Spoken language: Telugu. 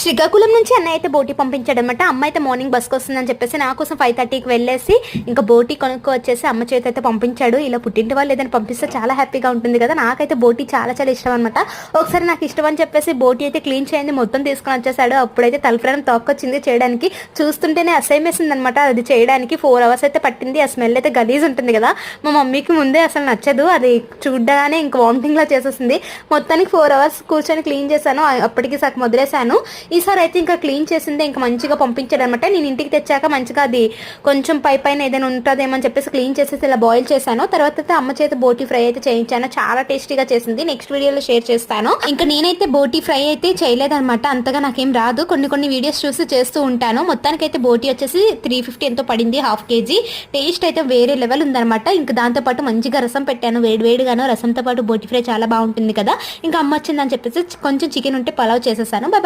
శ్రీకాకుళం నుంచి అన్నయ్య అయితే బోటి పంపించాడనమాట అమ్మ అయితే మార్నింగ్ బస్కి వస్తుందని చెప్పేసి నా కోసం ఫైవ్ థర్టీకి వెళ్ళేసి ఇంకా బోటి కొనుక్కు వచ్చేసి అమ్మ చేతి అయితే పంపించాడు. ఇలా పుట్టింటి వాళ్ళు ఏదైనా పంపిస్తే చాలా హ్యాపీగా ఉంటుంది కదా. నాకైతే బోటి చాలా చాలా ఇష్టం అనమాట ఒకసారి నాకు ఇష్టం అని చెప్పేసి బోటి అయితే క్లీన్ చేయండి మొత్తం తీసుకొని వచ్చేసాడు. అప్పుడైతే తలఫ్రానం తోక్కొచ్చింది చేయడానికి. చూస్తుంటేనే అసహ్యమేసింది అనమాట అది చేయడానికి ఫోర్ అవర్స్ అయితే పట్టింది. ఆ స్మెల్ అయితే గలీజ్ ఉంటుంది కదా. మా మమ్మీకి ముందే అసలు నచ్చదు. అది చూడగానే ఇంక వామిటింగ్లా చేసేసింది. మొత్తానికి ఫోర్ అవర్స్ కూర్చొని క్లీన్ చేశాను. అప్పటికి సగం వదిలేశాను. ఈసారి అయితే ఇంకా క్లీన్ చేసిందే ఇంకా మంచిగా పంపించాడు అనమాట నేను ఇంటికి తెచ్చాక మంచిగా అది కొంచెం పై పైన ఏదైనా ఉంటుందేమో అని చెప్పేసి క్లీన్ చేసేసి ఇలా బాయిల్ చేశాను. తర్వాత అయితే అమ్మ చేత బోటి ఫ్రై అయితే చేయించాను. చాలా టేస్టీగా చేసింది. నెక్స్ట్ వీడియోలో షేర్ చేస్తాను. ఇంకా నేనైతే బోటి ఫ్రై అయితే చేయలేదన్నమాట అంతగా నాకేం రాదు. కొన్ని కొన్ని వీడియోస్ చూసి చేస్తూ ఉంటాను. మొత్తానికి అయితే బోటి వచ్చేసి త్రీ ఫిఫ్టీ ఎంతో పడింది హాఫ్ కేజీ. టేస్ట్ అయితే వేరే లెవెల్ ఉందనమాట. ఇంకా దాంతో పాటు మంచిగా రసం పెట్టాను. వేడి వేడిగాను రసంతో పాటు బోటి ఫ్రై చాలా బాగుంటుంది కదా. ఇంకా అమ్మ వచ్చిందని చెప్పేసి కొంచెం చికెన్ ఉంటే పలావ్ చేసేసాను. బాయ్